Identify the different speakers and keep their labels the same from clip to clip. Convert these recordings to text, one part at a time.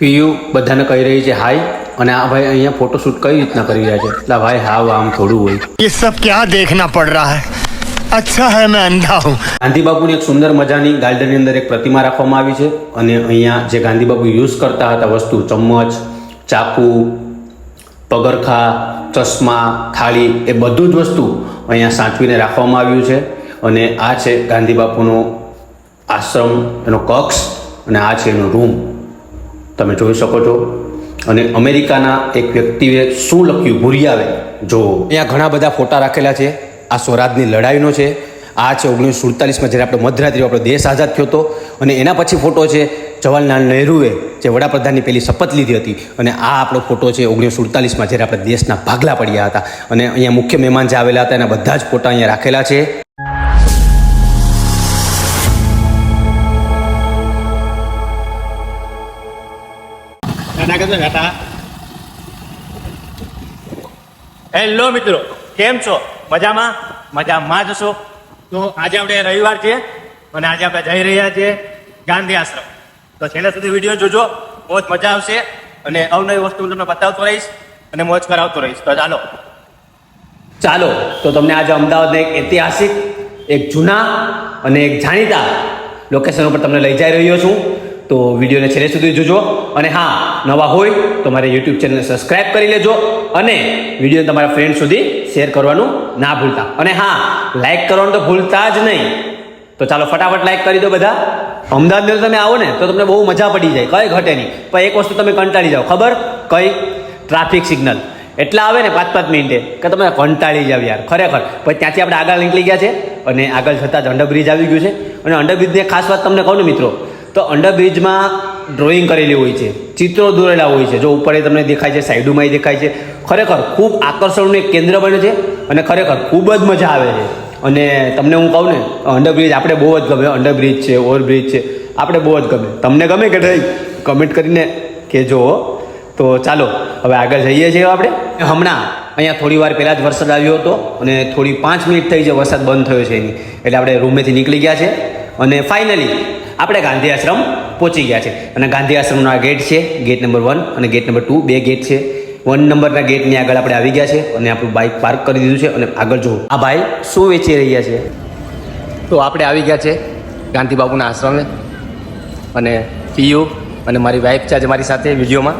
Speaker 1: પીયુ બધાને કહી રહી છે હાય અને આ ભાઈ અહીંયા ફોટોશૂટ કઈ રીતના કરી રહ્યા છે એટલે આ ભાઈ હાવ આમ થોડું હોય
Speaker 2: ये सब क्या देखना पड़ रहा है अच्छा है मैं अंधा हूँ
Speaker 1: ગાંધી બાપુની એક સુંદર મજાની ગાર્ડનની અંદર એક પ્રતિમા રાખવામાં આવી છે અને અહીંયા જે ગાંધી બાપુ યુઝ કરતા હતા વસ્તુ ચમ્મચ ચાકુ પગરખા ચશ્મા થાળી એ બધું જ વસ્તુ અહીંયા સાચવીને રાખવામાં આવ્યું છે અને આ છે ગાંધી બાપુનો આશ્રમ એનો કક્ષ અને આ છે એનો રૂમ તમે જોઈ શકો છો. અને અમેરિકાના એક વ્યક્તિએ શું લખ્યું? ભૂરિયાવે જો. અહીંયા ઘણા બધા ફોટા રાખેલા છે. આ સ્વરાજની લડાઈનો છે. આ છે ઓગણીસો સુડતાલીસમાં જ્યારે આપણે મધરાત્રિ આપણો દેશ આઝાદ થયો હતો. અને એના પછી ફોટો છે જવાહરલાલ નહેરુએ જે વડાપ્રધાનની પેલી શપથ લીધી હતી. અને આ આપણો ફોટો છે ઓગણીસો સુડતાલીસમાં જ્યારે આપણે દેશના ભાગલા પડ્યા હતા. અને અહીંયા મુખ્ય મહેમાન જે આવેલા હતા એના બધા જ ફોટા અહીંયા રાખેલા છે.
Speaker 3: હેલો મિત્રો, કેમ છો? મજામાં? મજામાં જ છો? તો આજે આપણે રવિવાર છે અને આજે આપણે જઈ રહ્યા છીએ ગાંધી આશ્રમ. તો છેલ્લા સુધી વીડિયો જોજો બહુ જ મજા આવશે અને અવનવી વસ્તુ તમને બતાવતો રહીશ અને મોજ કરાવતો રહીશ. તો ચાલો.
Speaker 1: ચાલો, તો તમને આજે અમદાવાદના એક ઐતિહાસિક, એક જૂના અને એક જાણીતા લોકેશન ઉપર તમને લઈ જઈ રહ્યો છું. તો વિડીયોને છેલ્લે સુધી જોજો અને હા, નવા હોય તો મારે યુટ્યુબ ચેનલને સબસ્ક્રાઇબ કરી લેજો અને વિડીયોને તમારા ફ્રેન્ડ સુધી શેર કરવાનું ના ભૂલતા. અને હા લાઇક કરવાનું તો ભૂલતા જ નહીં. તો ચાલો ફટાફટ લાઇક કરી દો બધા. અમદાવાદ તમે આવો ને, તો તમને બહુ મજા પડી જાય. કઈ ઘટે નહીં. પણ એક વસ્તુ તમે કંટાળી જાઓ. ખબર? કઈ? ટ્રાફિક સિગ્નલ એટલા આવે ને પાંચ પાંચ મિનિટે કે તમે કંટાળી જાવ યાર. ખરેખર. પછી ત્યાંથી આપણે આગળ નીકળી ગયા છે અને આગળ જતાં જ અંડરબ્રિજ આવી ગયું છે. અને અંડરબ્રિજની ખાસ વાત તમને કહું ને મિત્રો. તો અંડરબ્રિજમાં ડ્રોઈંગ કરેલી હોય છે, ચિત્રો દોરેલા હોય છે. જો ઉપર એ તમને દેખાય છે સાઈડોમાં દેખાય છે. ખરેખર ખૂબ આકર્ષણનું એક કેન્દ્ર બને છે અને ખરેખર ખૂબ જ મજા આવે છે. અને તમને હું કહું ને અંડરબ્રિજ આપણે બહુ જ ગમે. અંડરબ્રિજ છે ઓવરબ્રિજ છે, આપણે બહુ જ ગમે. તમને ગમે કે નહીં? કમેન્ટ કરીને કહેજો. તો ચાલો, હવે આગળ જઈએ છીએ આપણે. હમણાં, અહીંયા થોડી વાર પહેલાં જ વરસાદ આવ્યો હતો અને થોડી પાંચ મિનિટ થઈ છે, વરસાદ બંધ થયો છે એની. એટલે આપણે રૂમેથી નીકળી ગયા છે. અને ફાઇનલી આપણે ગાંધી આશ્રમ પહોંચી ગયા છે. અને ગાંધી આશ્રમનો આ ગેટ છે ગેટ નંબર વન અને ગેટ નંબર ટુ બે ગેટ છે. વન નંબરના ગેટની આગળ આપણે આવી ગયા છે અને આપણું બાઇક પાર્ક કરી દીધું છે અને આગળ જુઓ. આ ભાઈ શું વેચી રહ્યા છે? તો આપણે આવી ગયા છે ગાંધી બાપુના આશ્રમે. અને પીયુ અને મારી વાઈફ છે આજે મારી સાથે વિડીયોમાં.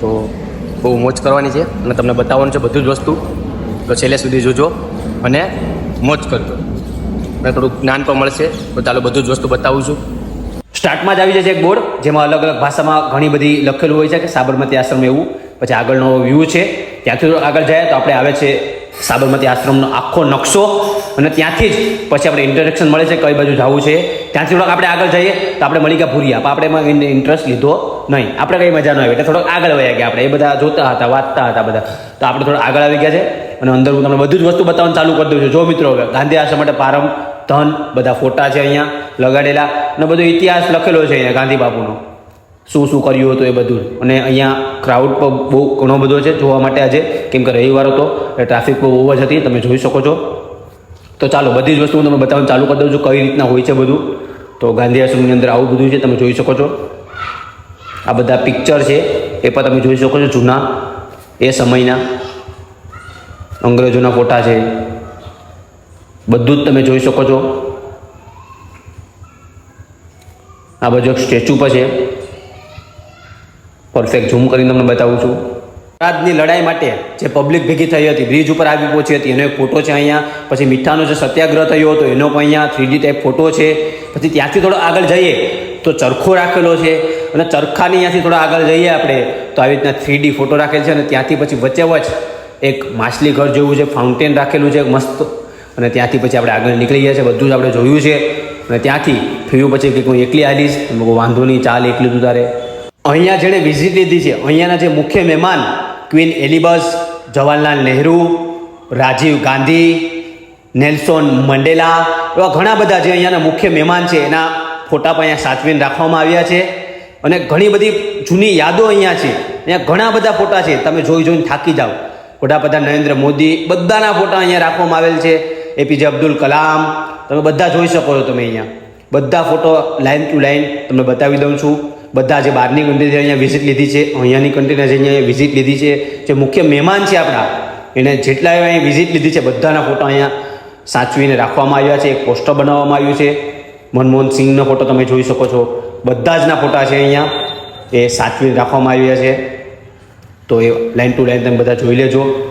Speaker 1: તો બહુ મોજ કરવાની છે. અને તમને બતાવવાનું છે બધું જ વસ્તુ. તો છેલ્લે સુધી જોજો અને મોજ કરજો. અને થોડુંક જ્ઞાન પણ મળશે. તો ચાલો બધું જ વસ્તુ બતાવું છું. સ્ટાર્ટમાં જ આવી છે એક બોર્ડ, જેમાં અલગ અલગ ભાષામાં ઘણી બધી લખેલું હોય છે કે સાબરમતી આશ્રમ એવું. પછી આગળનો વ્યૂ છે. ત્યાંથી આગળ જાય તો આપણે આવે છે સાબરમતી આશ્રમનો આખો નકશો. અને ત્યાંથી જ પછી આપણે ઇન્ટરેક્શન મળે છે કઈ બાજુ જવું છે. ત્યાંથી થોડોક આપણે આગળ જઈએ તો આપણે મળી ગયા ભૂરિયા. આપણે આપણે એમાં ઇન્ટરેસ્ટ લીધો નહીં. આપણે કંઈ મજા ન આવી એટલે થોડોક આગળ વયા ગયા આપણે. એ બધા જોતા હતા, વાંચતા હતા બધા. તો આપણે થોડા આગળ આવી ગયા છે. અને અંદર હું તમને બધું જ વસ્તુ બતાવવાનું ચાલુ કરી દઉં છું. જો મિત્રો, ગાંધી આશ્રમ માટે પારમ ધન, બધા ફોટા છે અહીંયા, લગાડેલા. અને બધો ઇતિહાસ લખેલો છે અહીંયા ગાંધી બાપુનો. શું શું કર્યું હતું એ બધું. અને અહીંયા ક્રાઉડ પણ બહુ ઘણો બધો છે જોવા માટે આજે. કેમ કે રવિવાર હતો એટલે ટ્રાફિક બહુ બહુ જ હતી, તમે જોઈ શકો છો. તો ચાલો, બધી જ વસ્તુ હું તમને બતાવવાનું ચાલુ કરી દઉં છું કઈ રીતના હોય છે બધું. તો ગાંધી આશ્રમની અંદર આવું બધું છે, તમે જોઈ શકો છો. આ બધા પિક્ચર છે, એ પણ તમે જોઈ શકો છો જૂના, એ સમયના. અંગ્રેજોના ફોટા છે. બધું જ તમે જોઈ શકો છો. આ બાજુ એક સ્ટેચ્યુ પર છે. પરફેક્ટ ઝૂમ કરીને તમને બતાવું છું. સ્વરાજની લડાઈ માટે જે પબ્લિક ભેગી થઈ હતી બ્રિજ ઉપર આવી પહોંચી હતી, એનો એક ફોટો છે અહીંયા. પછી મીઠાનો જે સત્યાગ્રહ થયો હતો, એનો પણ અહીંયા થ્રીડી ટાઈપ ફોટો છે. પછી ત્યાંથી થોડો આગળ જઈએ, તો ચરખો રાખેલો છે. અને ચરખાની અહીંયાથી થોડા આગળ જઈએ આપણે, તો આવી રીતના થ્રીડી ફોટો રાખેલ છે. અને ત્યાંથી પછી વચ્ચે વચ્ચ એક માછલી ઘર જેવું છે ફાઉન્ટેન રાખેલું છે મસ્ત અને ત્યાંથી પછી આપણે આગળ નીકળી ગયા છે, બધું જ આપણે જોયું છે. અને ત્યાંથી ફેર્યું પછી કે હું એકલી આવીશ વાંધો નહીં, ચાલ, એકલી તું તારે. અહીંયા જેણે વિઝિટ લીધી છે, અહીંયાના જે મુખ્ય મહેમાન queen Elizabeth Jawaharlal Nehru Rajiv Gandhi, Nelson Mandela, એવા ઘણા બધા જે અહીંયાના મુખ્ય મહેમાન છે, એના ફોટા પણ અહીંયા સાચવીને રાખવામાં આવ્યા છે. અને ઘણી બધી જૂની યાદો અહીંયા છે. અહીંયા ઘણા બધા ફોટા છે, તમે જોઈ જોઈને થાકી જાઓ. વડાપ્રધાન નરેન્દ્ર મોદી બધાના ફોટા અહીંયા રાખવામાં આવેલ છે. એપીજે અબ્દુલ કલામ. તમે બધા જોઈ શકો છો તમે અહીંયા. બધા ફોટો લાઈન ટુ લાઈન તમને બતાવી દઉં છું. બધા જે બહારની કન્ટ્રીથી અહીંયા વિઝિટ લીધી છે, અહીંયાની કન્ટ્રીના જે અહીંયા વિઝિટ લીધી છે, જે મુખ્ય મહેમાન છે આપણા, એને જેટલા અહીંયા વિઝિટ લીધી છે, બધાના ફોટા અહીંયા સાચવીને રાખવામાં આવ્યા છે. એક પોસ્ટર બનાવવામાં આવ્યું છે. મનમોહન સિંહનો ફોટો તમે જોઈ શકો છો. બધા જના ફોટા છે અહીંયા. એ સાચવીને રાખવામાં આવ્યા છે. તો એ લાઈન ટુ લાઈન તમે બધા જોઈ લેજો.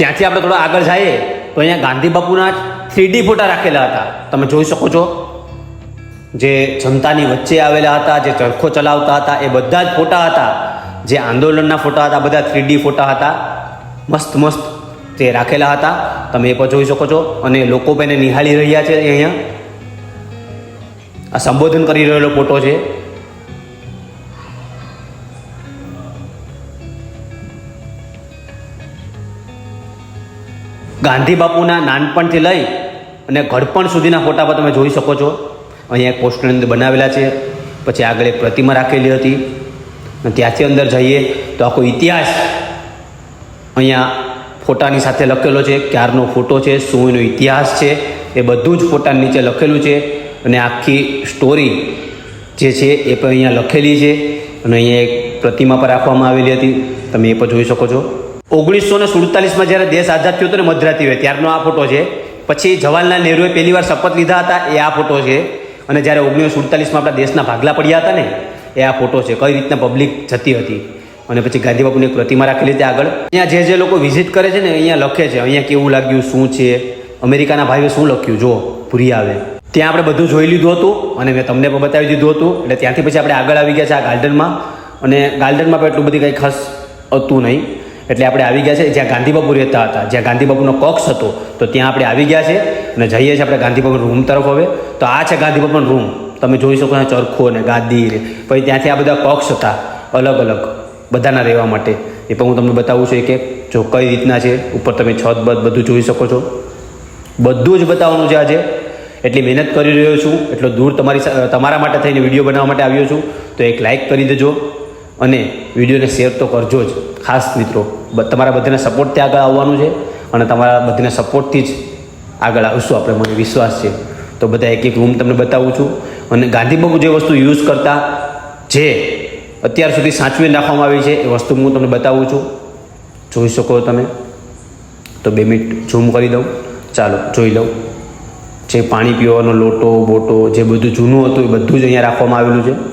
Speaker 1: ત્યાંથી આપણે થોડા આગળ જઈએ, તો અહીંયા ગાંધી બાપુના થ્રીડી ફોટા રાખેલા હતા. તમે જોઈ શકો છો. જે જનતાની વચ્ચે આવેલા હતા, જે ચરખો ચલાવતા હતા, એ બધા જ ફોટા હતા. જે આંદોલનના ફોટા હતા, બધા થ્રીડી ફોટા હતા. મસ્ત મસ્ત તે રાખેલા હતા. તમે એ પણ જોઈ શકો છો. અને લોકો પણ નિહાળી રહ્યા છે અહીંયા. આ સંબોધન કરી રહેલો ફોટો છે. ગાંધી બાપુના નાનપણથી લઈ અને ઘડપણ સુધીના ફોટા પર તમે જોઈ શકો છો. અહીંયા એક પોસ્ટરની અંદર બનાવેલા છે. પછી આગળ એક પ્રતિમા રાખેલી હતી. અને ત્યાંથી અંદર જઈએ તો આખો ઇતિહાસ અહીંયા ફોટાની સાથે લખેલો છે. ક્યારનો ફોટો છે, શું એનો ઇતિહાસ છે, એ બધું જ ફોટાની નીચે લખેલું છે. અને આખી સ્ટોરી જે છે એ પણ અહીંયા લખેલી છે. અને અહીંયા એક પ્રતિમા પર રાખવામાં આવેલી હતી. તમે એ પણ જોઈ શકો છો. ઓગણીસો ને સુડતાલીસમાં જ્યારે દેશ આઝાદ થયો હતો ને મધરાતી હોય, ત્યારનો આ ફોટો છે. પછી જવાહરલાલ નહેરુએ પહેલી વાર શપથ લીધા હતા, એ આ ફોટો છે. અને જ્યારે ઓગણીસો સુડતાલીસમાં આપણા દેશના ભાગલા પડ્યા હતા ને, એ આ ફોટો છે. કઈ રીતના પબ્લિક જતી હતી. અને પછી ગાંધી બાપુની એક પ્રતિમા રાખેલી હતી આગળ. અહીંયા જે જે લોકો વિઝિટ કરે છે ને, અહીંયા લખે છે. અહીંયા કેવું લાગ્યું, શું છે? અમેરિકાના ભાઈઓ શું લખ્યું? જો ભૂરી આવે. ત્યાં આપણે બધું જોઈ લીધું હતું અને મેં તમને પણ બતાવી દીધું હતું. એટલે ત્યાંથી પછી આપણે આગળ આવી ગયા છે આ ગાર્ડનમાં. અને ગાર્ડનમાં પણ એટલું બધી કંઈ ખાસ હતું નહીં. એટલે આપણે આવી ગયા છે, જ્યાં ગાંધી બાપુ રહેતા હતા. જ્યાં ગાંધી કક્ષ હતો, તો ત્યાં આપણે આવી ગયા છે અને જઈએ છીએ આપણે ગાંધી બાપુ રૂમ તરફ હવે. તો આ છે ગાંધી બાપુનો રૂમ તમે જોઈ શકો છો ચરખો ને ગાદી ને. પછી ત્યાંથી આ બધા કક્ષ હતા, અલગ અલગ, બધાના રહેવા માટે. એ પણ હું તમને બતાવું છું કે જો કઈ રીતના છે, ઉપર તમે છત બધ બધું જોઈ શકો છો. બધું જ બતાવવાનું છે આજે. એટલી મહેનત કરી રહ્યો છું, એટલો દૂર તમારી તમારા માટે થઈને વીડિયો બનાવવા માટે આવ્યો છું. તો એક લાઇક કરી દેજો. અને વિડીયોને શેર તો કરજો જ. ખાસ મિત્રો તમારા બધાને સપોર્ટથી આગળ આવવાનું છે અને તમારા બધાને સપોર્ટથી જ આગળ આવશું આપણે, મને વિશ્વાસ છે. તો બધા એક એક રૂમ તમને બતાવું છું. અને ગાંધીબાબુ જે વસ્તુ યુઝ કરતા, જે અત્યાર સુધી સાચવીને રાખવામાં આવી છે, એ વસ્તુ હું તમને બતાવું છું. જોઈ શકો તમે? તો બે મિનિટ ઝૂમ કરી દઉં. ચાલો, જોઈ લઉં. જે પાણી પીવાનો લોટો, બોટો, જે બધું જૂનું હતું, એ બધું જ અહીંયા રાખવામાં આવેલું છે.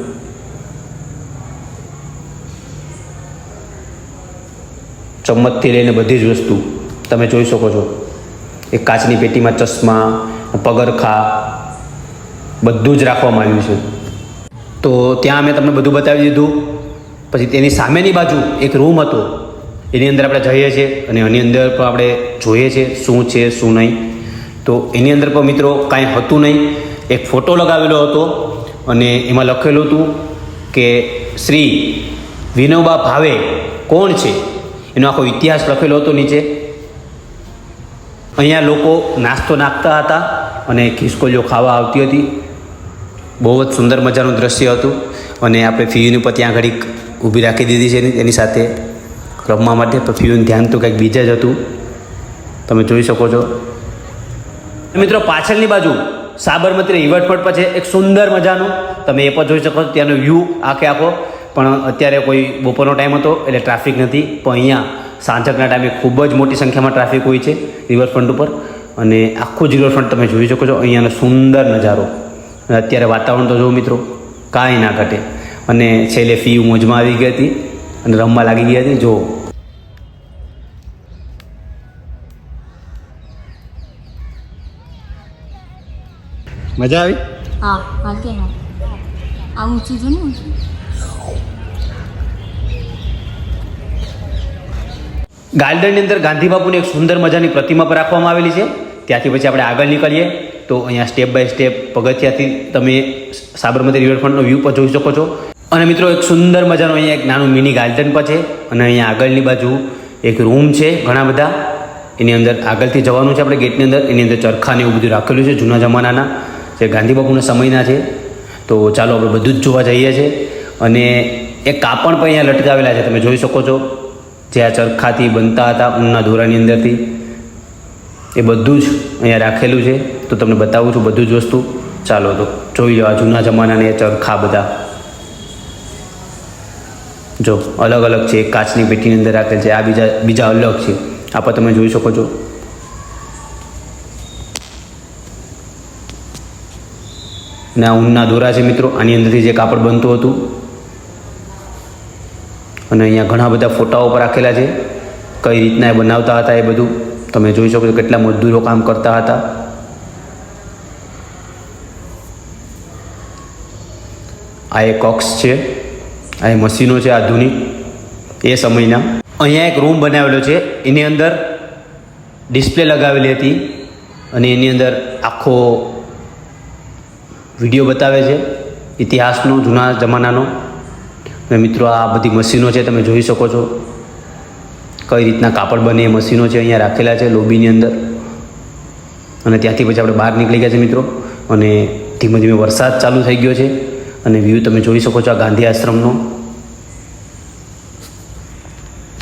Speaker 1: ચમચથી લઈને બધી જ વસ્તુ તમે જોઈ શકો છો. એક કાચની પેટીમાં ચશ્મા, પગરખા, બધું જ રાખવામાં આવ્યું છે. તો ત્યાં અમે તમને બધું બતાવી દીધું. પછી તેની સામેની બાજુ એક રૂમ હતો. એની અંદર આપણે જઈએ છીએ અને એની અંદર પણ આપણે જોઈએ છીએ શું છે, શું નહીં. તો એની અંદર પણ મિત્રો કાંઈ હતું નહીં. એક ફોટો લગાવેલો હતો અને એમાં લખેલું હતું કે શ્રી વિનોબા ભાવે કોણ છે? એનો આખો ઇતિહાસ લખેલો હતો નીચે. અહીંયા લોકો નાસ્તો નાખતા હતા અને ખિસકોલીઓ ખાવા આવતી હતી. બહુ જ સુંદર મજાનું દ્રશ્ય હતું અને આપણે ફીયુની ઉપર ત્યાં ઘડીક ઊભી રાખી દીધી છે એની- સાથે. રમવા માટે પણ ફીયુનું ધ્યાન તો કંઈક બીજા જ હતું. તમે જોઈ શકો છો. મિત્રો પાછળની બાજુ સાબરમતી રિવરફ્રન્ટ પર છે એક સુંદર મજાનું. તમે એ પણ જોઈ શકો છો. ત્યાંનો વ્યૂ આખે આખો. પણ અત્યારે કોઈ બપોરનો ટાઈમ હતો એટલે ટ્રાફિક નથી. પણ અહીંયા સાંજકના ટાઈમે ખૂબ જ મોટી સંખ્યામાં ટ્રાફિક હોય છે રિવરફ્રન્ટ ઉપર. અને આખું જ રિવરફ્રન્ટ તમે જોઈ શકો છો, અહીંયાનો સુંદર નજારો. અત્યારે વાતાવરણ તો જો મિત્રો, કાંઈ ના ઘટે. અને છેલ્લે ફી મોજમાં આવી ગઈ હતી અને રમવા લાગી ગઈ હતી જો
Speaker 3: મજા આવી?
Speaker 4: હા હા કે હા આ ઊંચી છે ને
Speaker 1: ગાર્ડનની અંદર ગાંધી બાપુની એક સુંદર મજાની પ્રતિમા પર રાખવામાં આવેલી છે. ત્યાંથી પછી આપણે આગળ નીકળીએ. તો અહીંયા સ્ટેપ બાય સ્ટેપ પગથિયાથી તમે સાબરમતી રિવરફ્રન્ટનો વ્યૂ પણ જોઈ શકો છો. અને મિત્રો, એક સુંદર મજાનું અહીંયા એક નાનું મિની ગાર્ડન પણ છે. અને અહીંયા આગળની બાજુ એક રૂમ છે ઘણા બધા. એની અંદર આગળથી જવાનું છે આપણે ગેટની અંદર. એની અંદર ચરખાને એવું બધું રાખેલું છે જૂના જમાનાના. જે ગાંધી બાપુના સમયના છે. તો ચાલો આપણે બધું જ જોવા જઈએ છીએ. અને એક કાપડ પણ અહીંયા લટકાવેલા છે, તમે જોઈ શકો છો. જે આ ચરખાથી બનતા હતા ઊનના દોરાની અંદરથી, એ બધું જ અહીંયા રાખેલું છે. તો તમને બતાવું છું બધું જ વસ્તુ. ચાલો તો જોઈ લો આ જૂના જમાનાની ચરખા બધા. જો અલગ અલગ છે કાચની પેટીની અંદર રાખેલ છે, આ બીજા બીજા અલગ છે. આ પર તમે જોઈ શકો છો. ને આ ઊનના દોરા છે મિત્રો, આની અંદરથી જે કાપડ બનતું હતું અને અહીંયા ઘણા બધા ફોટાઓ પર રાખેલા છે. કઈ રીતના એ બનાવતા હતા એ બધું તમે જોઈ શકો છો, કેટલા મજદૂરો કામ કરતા હતા. આ એક કોક્સ છે, આ એ મશીનો છે આધુનિક, એ સમયના. અહીંયા એક રૂમ બનાવેલો છે, એની અંદર ડિસ્પ્લે લગાવેલી હતી અને એની અંદર આખો વીડિયો બતાવે છે, ઇતિહાસનો, જૂના જમાનાનો. અને મિત્રો, આ બધી મશીનો છે, તમે જોઈ શકો છો. કઈ રીતના કાપડ બને એ મશીનો છે, અહીંયા રાખેલા છે લોબીની અંદર. અને ત્યાંથી પછી આપણે બહાર નીકળી ગયા છે મિત્રો. અને ધીમે ધીમે વરસાદ ચાલુ થઈ ગયો છે. અને વ્યૂ તમે જોઈ શકો છો આ ગાંધી આશ્રમનો.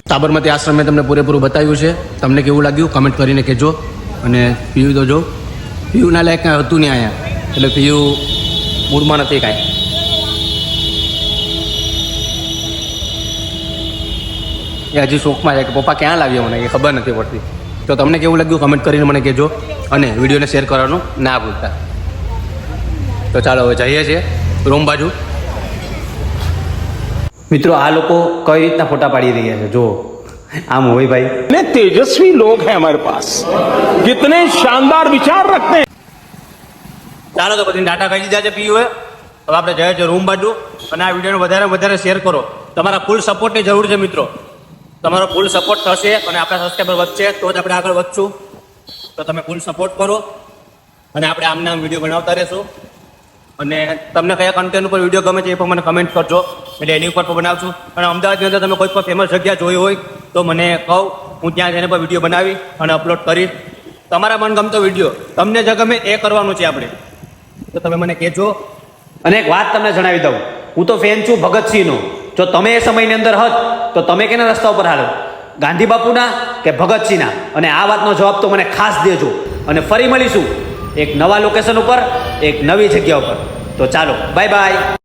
Speaker 5: સાબરમતી આશ્રમ તમને પૂરેપૂરું બતાવ્યું છે. તમને કેવું લાગ્યું? કમેન્ટ કરીને કહેજો. અને પીયુ તો જો. પીયુના લાયક કાંઈ હતું નહીં અહીંયા. એટલે પીયુ મૂળમાં નથી કાંઈ. એ હજી શોખમાં છે કે પપ્પા ક્યાં લાવ્યો મને? એ ખબર નથી પડતી. તો તમને કેવું લાગ્યું? કમેન્ટ કરીને મને કહેજો અને વિડીયોને શેર કરવાનું ના ભૂલતા. તો ચાલો હવે જઈએ છીએ રૂમ બાજુ.
Speaker 1: મિત્રો આ લોકો કઈ રીતના ફોટા પાડી રહ્યા છે? જો આમ હોય ભાઈ.
Speaker 6: તેજસ્વી લોક હે હમારે પાસ. કિતને શાનદાર વિચાર રખતે
Speaker 3: ચાલો તો પછી ડાટા ખાઈ લીધા છે પીયુએ. હવે આપણે જઈએ છીએ રૂમ બાજુ. અને આ વિડીયોને વધારે વધારે શેર કરો. તમારા ફૂલ સપોર્ટની જરૂર છે મિત્રો. તમારો ફૂલ સપોર્ટ થશે અને આપણા સબસ્ક્રાઈબર વધશે, તો જ આપણે આગળ વધશું. તો તમે ફૂલ સપોર્ટ કરો અને આપણે આમને આમ વીડિયો બનાવતા રહેશું. અને તમને કયા કન્ટેન્ટ ઉપર વીડિયો ગમે છે એ પણ મને કમેન્ટ કરજો. એટલે એની ઉપર પણ બનાવશું. અને અમદાવાદની અંદર તમે કોઈ પણ ફેમસ જગ્યા જોઈ હોય, તો મને કહો. હું ત્યાં જઈને પણ વીડિયો બનાવી અને અપલોડ કરીશ. તમારા મનગમતો વીડિયો તમને જે ગમે એ કરવાનું છે આપણે. તો તમે મને કહેજો.
Speaker 1: અને એક વાત તમને જણાવી દઉં. હું તો ફેન છું ભગતસિંહનો. જો તમે એ સમયની અંદર હત, તો તમે કેના રસ્તા ઉપર હાલો? ગાંધી બાપુના કે ભગતસિંહના? અને આ વાતનો જવાબ તો મને ખાસ દેજો. અને ફરી મળીશું એક નવા લોકેશન ઉપર, એક નવી જગ્યા ઉપર. તો ચાલો બાય બાય